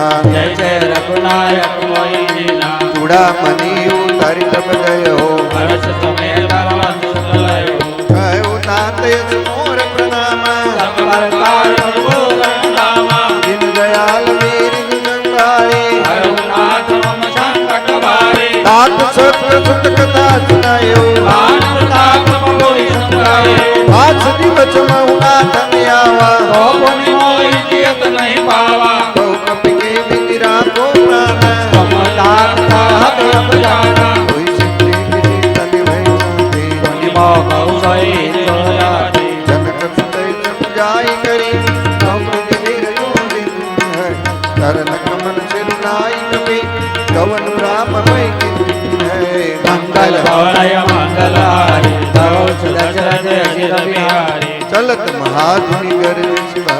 મોઈના જય જય રઘુનાયક મોઈના ચૂડા મની તારી તપ ગયો હર્ષ તમે તરમ દુઃખ લયો કયો તાતે મોર પ્રણામ સકલ કાળ સુતકતા સુનાયો. આનંદ તાપ મોહી સંભળાયો આજ દિવસમાં ઉના ધન્યાવા ચરણ કમલ શિરનાઈ કવિ કવન રામ મય કીધી હે મંગલ ભવનય મંગલ ચલત મહાધુનિ ગર્જ શિવા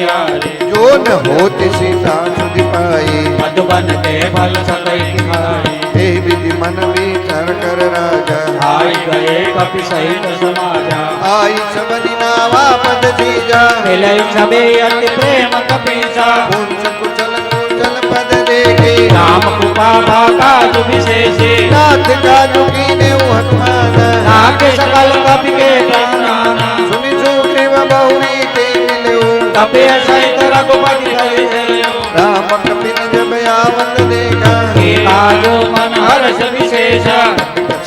बिहारी जो न होती सीता सुधि पाई मधुबन के फल सकई खाई हे विधि मन विचार कर राजा। आई गए कपि सहित समाजा। आई सबनि नावा पद जीजा। मिले सबे अति प्रेम कपीसा। कुंज कुचल कुचल पद देखे। राम कृपा भागा भाका विशेषे नाथ का मिलो कपि सहित रघुपति हरि जयो राम कपिन जब आवत देखा के काजो मन हर्ष विशेषा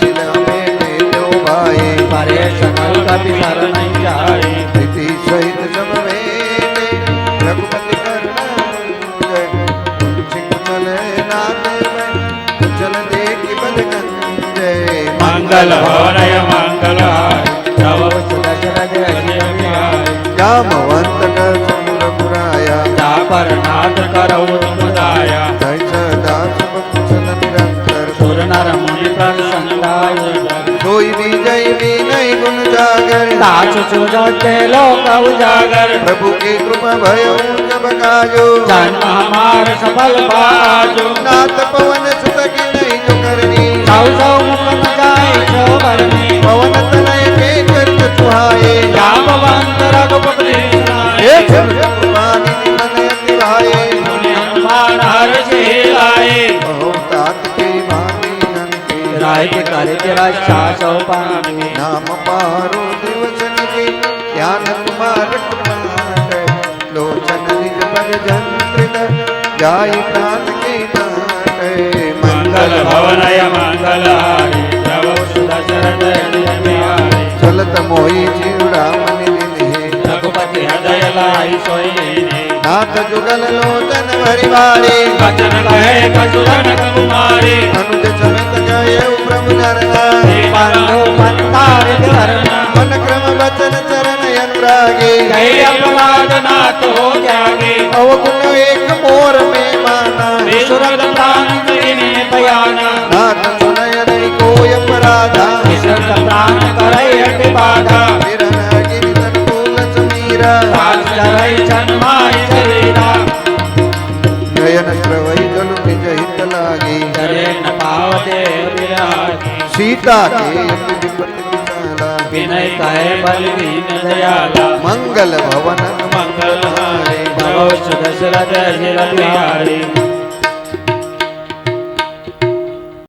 छिल में ले लो भाई परे सकल कपि शरण जाए प्रीति सहित सब मेले रघुपति करना जय कुंज कुचल नाथ में कुचल देखि बद जय मंगल વિનય ગુણ જાગર. સાચો છો જોતે લોક ઉજાગર પ્રભુ કી કૃપા ભયો જબ કાજો. જન હમાર સફલ પાજો નાથ પવન સુત કી નહીં જો કરની સૌ સૌ મુખ મજાય છો વરની પવન તનય કે કરત સુહાય. રામ વંત રઘુપતિ હે પ્રભુ કૃપા નિધિ મને અતિ ભાય મુનિ હનુમાન હર છે સહાય કે કરે તેવા શાસો પામે નામ મારો દિવસ નિજે જ્ઞાન માર્ગ માર્ગ લોચન નિજ ભજન જાય પ્રાણ કે નાટ મંગલ ભવનય મંગલાય પ્રભુ સુધા શરણ નિયમે ચલત મોહી જીવડા रघुपति हृदय लाई सोईने नाथ जुगल लोचन हरिवारे भजन कहे कजुरन कुमारे अनुज समय एवं ब्रह्म जानना मन क्रम वचन चरण अनुरागे। अपराध नाथ हो जागे अवगुण एक मोर में माना बयाना। नाथ सुनय नहीं कोय अपराधा। प्राण करे हट बाधा। मीरा जन्माय शरीरा गयन प्रवर सीता के विनय कहे बल दीन दयाला। मंगल भवन। मंगल हारे। भव दशरथ हरे